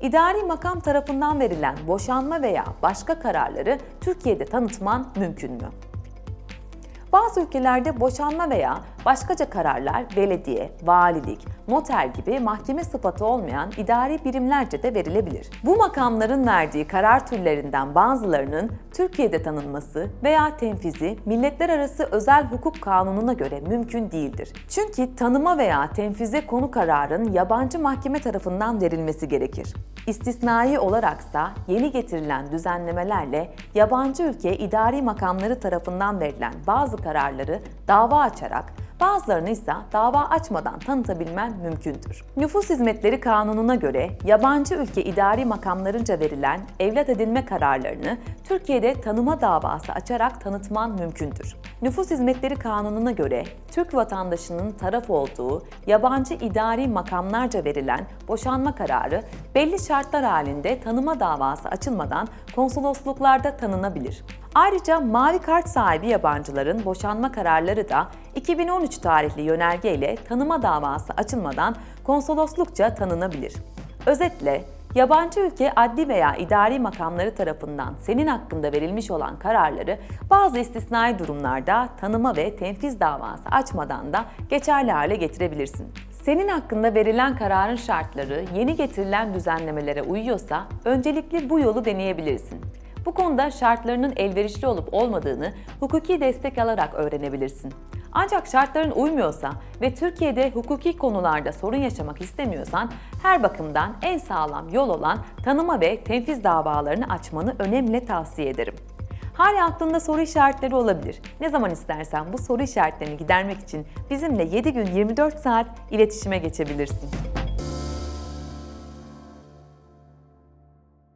İdari makam tarafından verilen boşanma veya başka kararları Türkiye'de tanıtman mümkün mü? Bazı ülkelerde boşanma veya başkaca kararlar belediye, valilik, noter gibi mahkeme sıfatı olmayan idari birimlerce de verilebilir. Bu makamların verdiği karar türlerinden bazılarının Türkiye'de tanınması veya tenfizi milletler arası özel hukuk kanununa göre mümkün değildir. Çünkü tanıma veya tenfize konu kararın yabancı mahkeme tarafından verilmesi gerekir. İstisnai olaraksa yeni getirilen düzenlemelerle yabancı ülke idari makamları tarafından verilen bazı kararları dava açarak bazılarını ise dava açmadan tanıtabilmen mümkündür. Nüfus Hizmetleri Kanunu'na göre yabancı ülke idari makamlarınca verilen evlat edinme kararlarını Türkiye'de tanıma davası açarak tanıtman mümkündür. Nüfus Hizmetleri Kanunu'na göre Türk vatandaşının taraf olduğu yabancı idari makamlarca verilen boşanma kararı belli şartlar halinde tanıma davası açılmadan konsolosluklarda tanınabilir. Ayrıca mavi kart sahibi yabancıların boşanma kararları da 2013 tarihli yönerge ile tanıma davası açılmadan konsoloslukça tanınabilir. Özetle yabancı ülke adli veya idari makamları tarafından senin hakkında verilmiş olan kararları bazı istisnai durumlarda tanıma ve tenfiz davası açmadan da geçerli hale getirebilirsin. Senin hakkında verilen kararın şartları yeni getirilen düzenlemelere uyuyorsa öncelikle bu yolu deneyebilirsin. Bu konuda şartlarının elverişli olup olmadığını hukuki destek alarak öğrenebilirsin. Ancak şartların uymuyorsa ve Türkiye'de hukuki konularda sorun yaşamak istemiyorsan her bakımdan en sağlam yol olan tanıma ve tenfiz davalarını açmanı önemli tavsiye ederim. Hala aklında soru işaretleri olabilir. Ne zaman istersen bu soru işaretlerini gidermek için bizimle 7 gün 24 saat iletişime geçebilirsin.